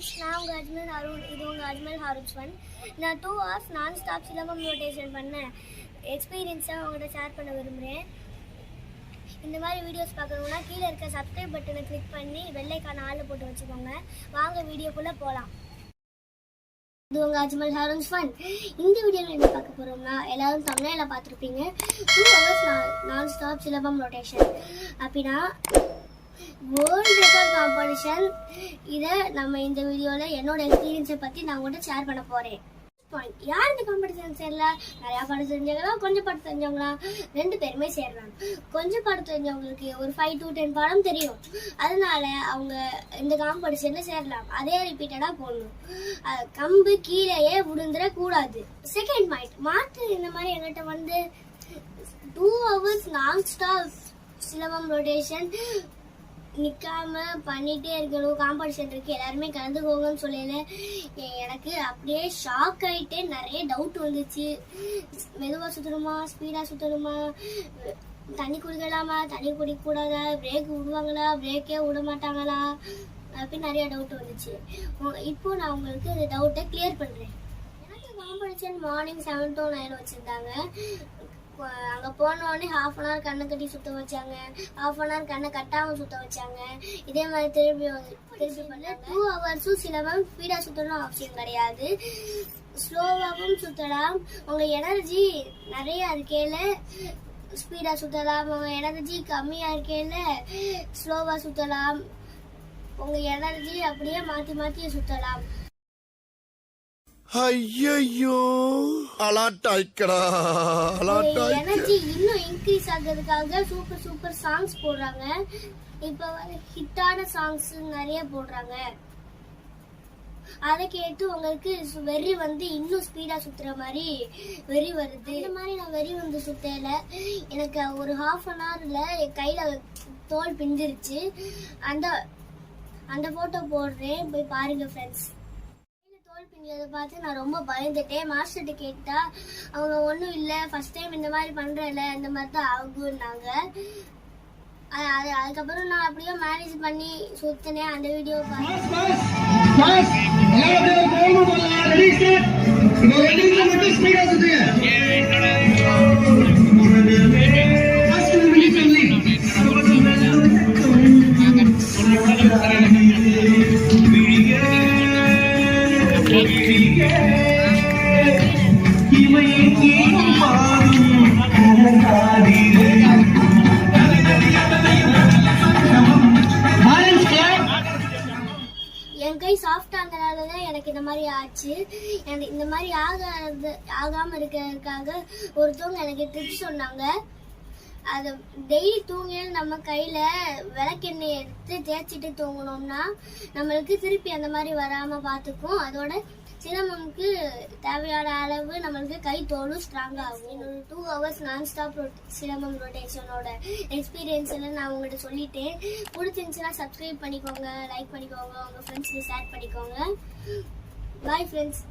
Friends நான் உங்கள் அஜ்மல் அருண் இது உங்கள் அஜ்மல் ஹாரூன் ஃபன் நான் two hours non stop silambam rotation பண்ணேன் எக்ஸ்பீரியன்ஸை உங்கள்கிட்ட ஷேர் பண்ண விரும்புகிறேன் இந்த மாதிரி வீடியோஸ் பார்க்கணுன்னா கீழே இருக்க சப்ஸ்கிரைப் பட்டனை கிளிக் பண்ணி வெள்ளைக்கான ஆள் போட்டு வச்சுக்கோங்க. வாங்க வீடியோக்குள்ளே போகலாம் இது உங்கள் அஜ்மல் ஹாரன்ஸ் ஃபன் இந்த வீடியோவில் என்ன பார்க்க போகிறோம்னா எல்லோரும் தமிழில் பார்த்துருப்பீங்க. Two hours non stop silambam rotation அப்படின்னா ரெக்கார்ட் இதை நம்ம இந்த வீடியோவில் என்னோட எக்ஸ்பீரியன்ஸை பற்றி நான் உங்கள்கிட்ட ஷேர் பண்ண போகிறேன் பாயிண்ட் யார் இந்த காம்படிஷன் சேரல? நிறையா பாடம் தெரிஞ்சவங்களா? கொஞ்சம் பாடம் தெரிஞ்சவங்களா? ரெண்டு பேருமே சேரலாம். கொஞ்சம் பாடம் தெரிஞ்சவங்களுக்கு ஒரு ஃபைவ் டு டென் பாடம் தெரியும். அதனால அவங்க இந்த காம்படிஷனில் சேரலாம். அதே ரிப்பீட்டடாக போடணும். கம்பு கீழேயே விழுந்துடக்கூடாது செகண்ட் பாயிண்ட் மாற்று இந்த மாதிரி எங்கிட்ட வந்து two hours non stop silambam rotation நிற்காம பண்ணிட்டே இருக்கணும். காம்படிஷன் இருக்கு. எல்லாருமே கலந்துக்கோங்கன்னு சொல்லல. எனக்கு அப்படியே ஷாக் ஆயிட்டே நிறைய டவுட் வந்துச்சு. மெதுவா சுத்தணுமா? ஸ்பீடா சுத்தணுமா? தண்ணி குடிக்கலாமா? தண்ணி குடிக்கூடாதா? பிரேக் விடுவாங்களா? பிரேக்கே விட மாட்டாங்களா அப்படின்னு நிறைய டவுட் வந்துச்சு. இப்போ நான் உங்களுக்கு இந்த டவுட்டை கிளியர் பண்றேன். எனக்கு competition morning seven to nine வச்சிருந்தாங்க. அங்கே போனோடனே ஹாஃப் அன் ஹவர் கண்ணை கட்டி சுத்த வச்சாங்க. ஹாஃப் அன் ஹவர் கண்ணை கட்டாமல் சுத்த வச்சாங்க. இதே மாதிரி திருப்பி திருப்பி பண்ண டூ ஹவர்ஸும் சில மேம் ஸ்பீடாக சுற்றணும் அவசியம் கிடையாது. ஸ்லோவாகவும் சுற்றலாம் உங்கள் எனர்ஜி நிறைய இருக்கையில் ஸ்பீடாக சுற்றலாம் உங்கள் எனர்ஜி கம்மியாக இருக்கையில் ஸ்லோவாக சுற்றலாம் உங்கள் எனர்ஜி அப்படியே மாற்றி மாற்றி சுற்றலாம் ஐயோ அலாட்டாய்க்கடா அலாட்டாய் எனர்ஜி இன்னும் இன்க்ரீஸ் ஆகிறதுக்காக சூப்பர் சூப்பர் சாங்ஸ் போடுறாங்க. இப்போ வர ஹிட்டான சாங்ஸ் நிறைய போடுறாங்க. அதை கேட்டு உங்களுக்கு வெறி வந்து இன்னும் ஸ்பீடா சுத்துற மாதிரி வெறி வருது. இந்த மாதிரி நான் வெறி வந்து சுத்தல. எனக்கு ஒரு ஹாஃப் அன் ஹவர்ல என் கையில தோல் பிஞ்சிருச்சு அந்த அந்த போட்டோ போடுறேன். போய் பாருங்க ஃப்ரெண்ட்ஸ் தோல் பார்த்து நான் ரொம்ப பயந்துட்டேன். மாஸ்டர்கிட்ட கேட்டால் அவங்க ஒன்றும் இல்லை. ஃபஸ்ட் டைம் இந்த மாதிரி பண்ணுறல இந்த மாதிரி தான் ஆகுன்னாங்க அது அது அதுக்கப்புறம் நான் அப்படியே மேனேஜ் பண்ணி சுத்தினேன் அந்த வீடியோ பார்த்தேன் எனக்கு இந்த மாதிரி ஆச்சு. எனக்கு இந்த மாதிரி ஆகாது ஆகாம இருக்கிறதுக்காக ஒருத்தவங்க எனக்கு ட்ரிப்ஸ் சொன்னாங்க. அது டெய்லி தூங்கி நம்ம கையில விளக்கெண்ணெய் எடுத்து தேய்ச்சிட்டு தூங்கினோம்னா நம்மளுக்கு திருப்பி அந்த மாதிரி வராம பார்த்துக்கும். அதோட சிரமம்க்கு தேவையான அளவு நம்மளுக்கு கை தோலும் ஸ்ட்ராங் ஆகும். என்னோட டூ ஹவர்ஸ் நான் ஸ்டாப் சிரமம் ரொட்டேஷனோட எக்ஸ்பீரியன்ஸ் எல்லாம் நான் உங்கள்கிட்ட சொல்லிட்டேன். பிடிச்சிருந்துச்சுன்னா சப்ஸ்கிரைப் பண்ணிக்கோங்க லைக் பண்ணிக்கோங்க உங்கள் ஃப்ரெண்ட்ஸுக்கு ஷேர் பண்ணிக்கோங்க. Bye friends